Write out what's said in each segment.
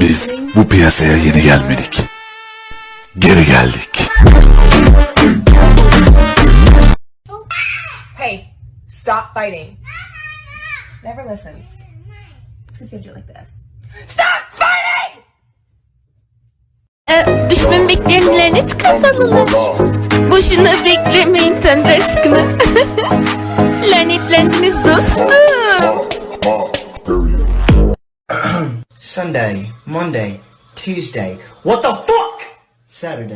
Biz bu piyasaya yeni gelmedik. Geri geldik. Hey, stop fighting. Never listens. It's because you do it like this. Stop fighting! Ee, düşman bekleyen lanet kafalılar. Boşuna beklemeyin Tanrı aşkına. Lanetlendiniz dostum. Sunday, Monday, Tuesday. What the fuck? Saturday.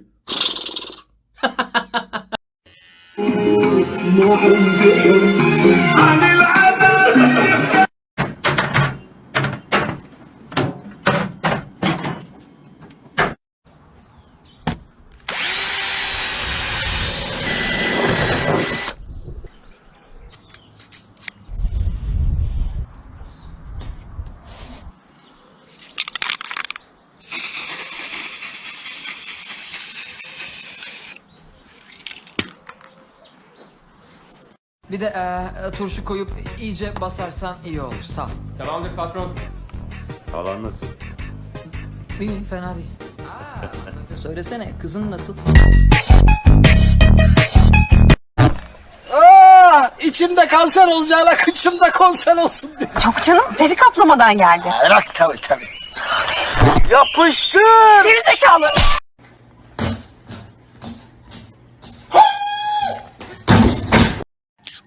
ما عندي حلم Bir de eee, turşu koyup iyice basarsan iyi olur. Sağ ol. Tamamdır patron. Halan nasıl? İyi fena değil. Aa, söylesene kızın nasıl? Aa, içimde kanser olacağına kıçımda konser olsun diye. Yok canım deri kaplamadan geldi. Bırak tabii tabii. Yapıştır. Geri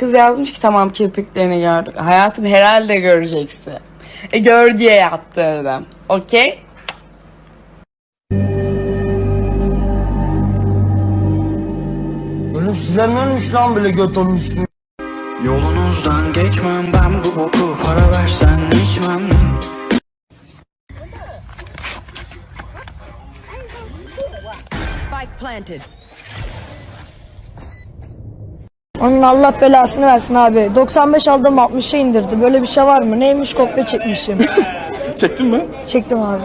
Kız yazmış ki tamam kirpiklerini gördük. Hayatım herhalde göreceksin. E gör diye yaptırdım. Okey? Oğlum size ne olmuş lan böyle göt olmuşsun? Yolunuzdan geçmem ben bu boku para versen içmem. Onun Allah belasını versin abi. 95 aldım 60'a indirdi. Böyle bir şey var mı? Neymiş kopya çekmişim. Çektin mi? Çektim abi.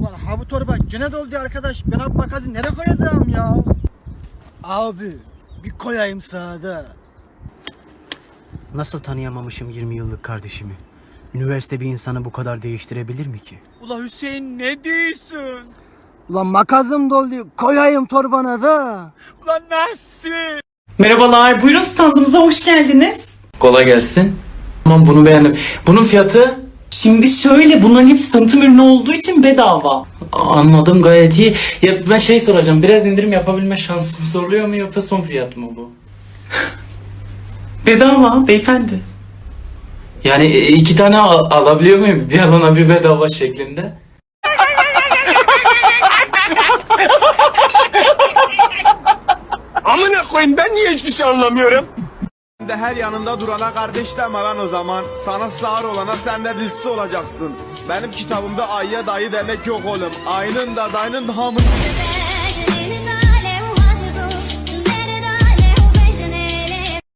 Ulan ha bu torba gene doldu arkadaş. Ben abi makası nereye koyacağım ya? Abi bir koyayım sağda. Nasıl tanıyamamışım 20 yıllık kardeşimi? Üniversite bir insanı bu kadar değiştirebilir mi ki? Ula Hüseyin ne diyorsun? Ulan makazım doldu. Koyayım torbana da. Ulan nasıl? Merhabalar, buyurun standımıza hoş geldiniz. Kolay gelsin. Tamam bunu beğendim. Bunun fiyatı? Şimdi şöyle, bunların hepsi tanıtım ürünü olduğu için bedava. Anladım gayet iyi. Ya ben şey soracağım, biraz indirim yapabilme şansımız oluyor mu yoksa son fiyat mı bu? bedava beyefendi. Yani e, iki tane al- alabiliyor muyum? Bir alana bir bedava şeklinde. Amına koyayım ben niye hiçbir şey anlamıyorum? De her yanında durana kardeş deme lan o zaman. Sana sağır olana sen de dizisi olacaksın. Benim kitabımda ayıya dayı demek yok oğlum. Ayının da dayının da hamı.